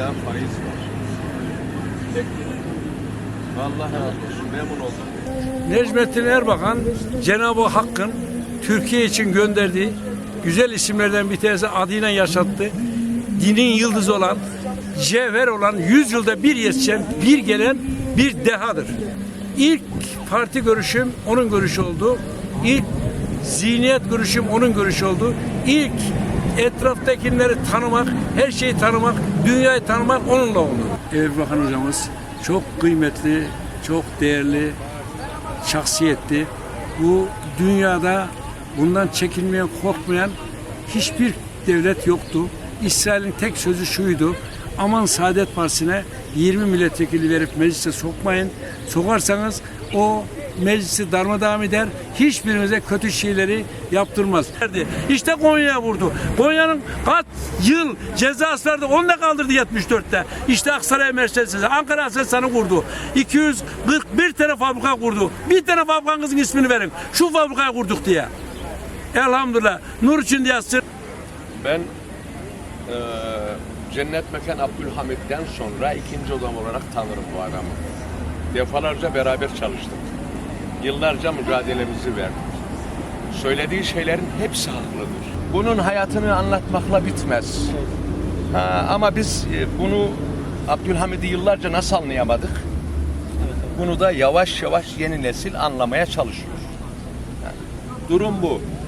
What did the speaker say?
hala faiz var. Bekleyin. Allah razı olsun. Memnun oldum. Necmettin Erbakan Cenab-ı Hakk'ın Türkiye için gönderdiği güzel isimlerden bir tanesi adıyla yaşattı. Dinin yıldızı olan, cevher olan, yüz yılda bir yetişen, bir gelen bir dehadır. İlk parti görüşüm onun görüşü oldu. İlk zihniyet görüşüm onun görüşü oldu. İlk etraftakileri tanımak, her şeyi tanımak, dünyayı tanımak onunla oldu. Erbakan hocamız çok kıymetli, çok değerli, şahsiyetti. Bu dünyada bundan çekinmeyen, korkmayan hiçbir devlet yoktu. İsrail'in tek sözü şuydu. Aman Saadet Partisi'ne 20 milletvekili verip meclise sokmayın. Sokarsanız o meclisi darmadağın eder. Hiçbirinize kötü şeyleri yaptırmaz. İşte Konya'ya vurdu. Konya'nın kaç yıl cezası vardı. Onu da kaldırdı 74'te. İşte Aksaray Mercedes, Ankara Aselsan'ı kurdu. 241 tane fabrika kurdu. Bir tane fabrikanızın ismini verin. Şu fabrikayı kurduk diye. Elhamdülillah. Nur için yazsın. Ben eee Cennet Mekan Abdülhamid'den sonra ikinci adam olarak tanırım bu adamı. Defalarca beraber çalıştık. Yıllarca mücadelemizi verdik. Söylediği şeylerin hepsi haklıdır. Bunun hayatını anlatmakla bitmez. Ha, ama biz e, bunu Abdülhamid'i yıllarca nasıl anlayamadık? Bunu da yavaş yavaş yeni nesil anlamaya çalışıyor. Ha, Durum bu.